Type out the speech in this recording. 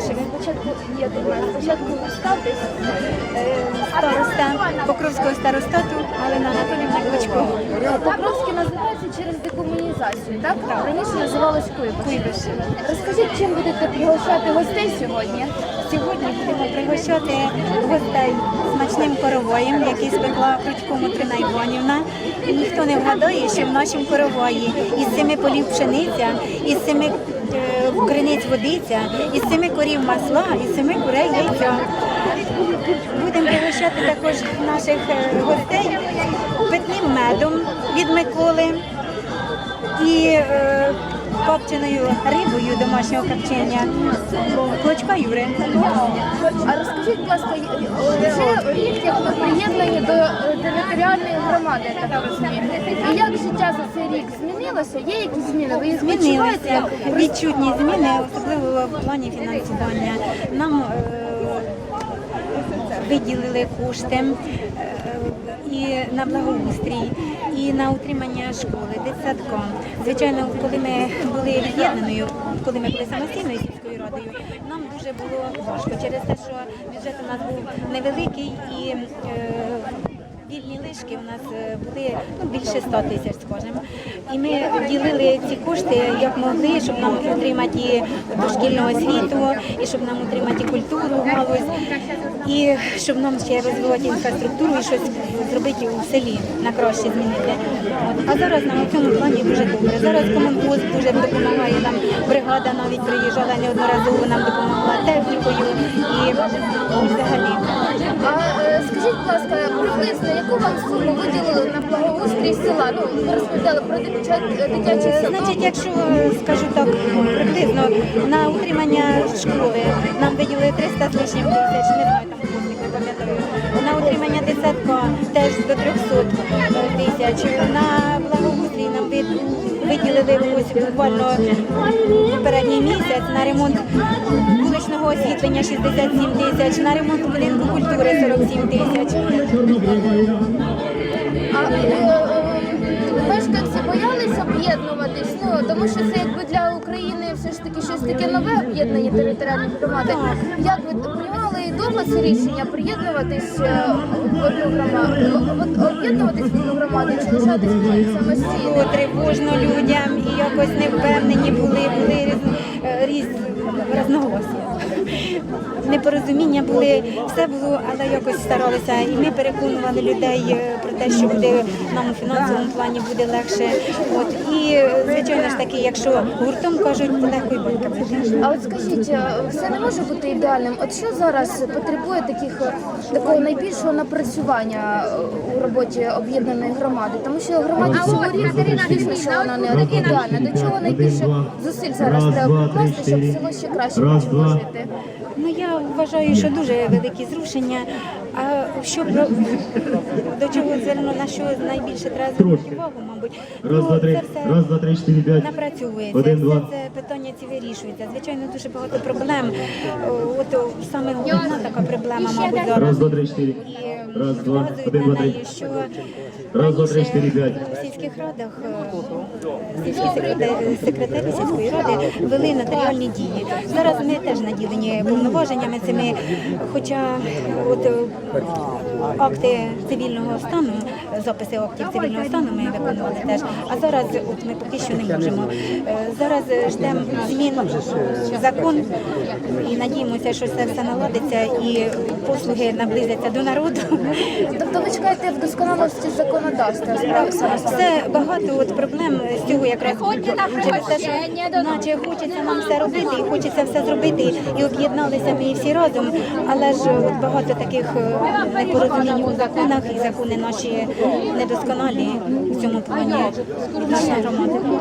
Вишиві. Спочатку, я думаю, спочатку ставтесь. Е, Староста Покровського старостату Галина Анатоліївна Кличко. Покровське називається через декомунізацію, так? Раніше називалось. Куйбиш. Розкажіть, чим будете приглашати гостей сьогодні? Сьогодні будемо пригощати гостей смачним коровоєм, який спекла Кручко Мотрина Іванівна. І ніхто не вгадає, що в нашому корової із семи полів пшениця, із семи е, криниць водиця, із семи корів масла, із семи курей яйця. Будемо пригощати також наших е, гостей питним медом від Миколи і е, рибою домашнього копчення клочка Юри. А розкажіть, будь ласка, вже рік, як ви приєднані до е, територіальної громади, я так розумію. І як життя за цей рік змінилося? Є якісь зміни? Ви їх відчуваєте? Змінилися відчутні зміни, особливо в плані фінансування. Нам е, виділили кошти е, і на благоустрій, і на утримання школи, дитсадка. Звичайно, коли ми були від'єднаною, коли ми були самостійною сільською радою, нам дуже було важко через те, що бюджет у нас був невеликий і е, Вільні лишки у нас е, були ну, більше 100 тисяч, скажімо. І ми ділили ці кошти як могли, щоб нам утримати дошкільну освіту, і щоб нам утримати культуру, і щоб нам ще розвивати інфраструктуру і щось зробити у селі на краще змінити. А зараз нам у цьому плані дуже добре. Зараз комунгосп дуже допомагає нам. Бригада навіть приїжджала неодноразово, нам допомогла технікою і взагалі. А е, скажіть, будь ласка, приблизно яку вам суму виділили на благоустрій села? Ну, ви розповідали про дитячий садок. Значить, якщо е, скажу так приблизно на утримання школи нам виділили 300 з лишнім тисяч, не знаю там не пам'ятаю. На утримання дитсадка теж до 300 тисяч. На виділили ось буквально попередній місяць на ремонт вуличного освітлення 67 тисяч, на ремонт будинку культури 47 тисяч. Боялись об'єднуватись, ну тому що це якби для України все ж таки щось таке нове об'єднані територіальні громади. Як ви приймали і дома це рішення приєднуватись е, в одну громаду, об'єднуватись в одну громаду чи лишатись самостійно? було тривожно людям і якось невпевнені були, були різ, е, різ, розноголосія. Непорозуміння були, все було, але якось старалися. І ми переконували людей е, про те, що буде нам у фінансовому плані буде легше. От і звичайно ж таки, якщо гуртом кажуть, легко й банками. А от скажіть, е, все не може бути ідеальним. От що зараз потребує таких е, такого найбільшого напрацювання у роботі об'єднаної громади? Тому що громаді цього звісно, що вона не ідеальна. До чого найбільше зусиль зараз треба покласти, щоб село ще краще почало жити? Ну я вважаю, що дуже великі зрушення. А що про до чого зверну на що найбільше треба звернути увагу, мабуть, Раз, ну, два, три. це все Раз, два, три, чотири, п'ять. напрацьовується. Один, все два. це питання ці вирішуються. Звичайно, дуже багато проблем. От саме головна така проблема, мабуть, зараз. Раз, два, три, чотири. І Раз, два, вказують один, на два, три. неї, що Раз, два, три, раніше чотири, п'ять. У сільських радах е, сільські секретарі, секретарі сільської ради вели нотаріальні дії. Зараз ми теж наділені повноваженнями цими, хоча от е, акти цивільного стану, записи актів цивільного стану ми виконували теж. А зараз от ми поки що не можемо. Е, Зараз ждемо змін закон і надіємося, що це все наладиться і послуги наблизяться до народу. Тобто ви чекаєте вдосконалості законодавства Все багато от проблем з цього якраз через те, що наче хочеться нам все робити, і хочеться все зробити, і об'єдналися ми всі разом. Але ж от багато таких е, непорозумінь у законах, і закони наші недосконалі в цьому плані нашої громада.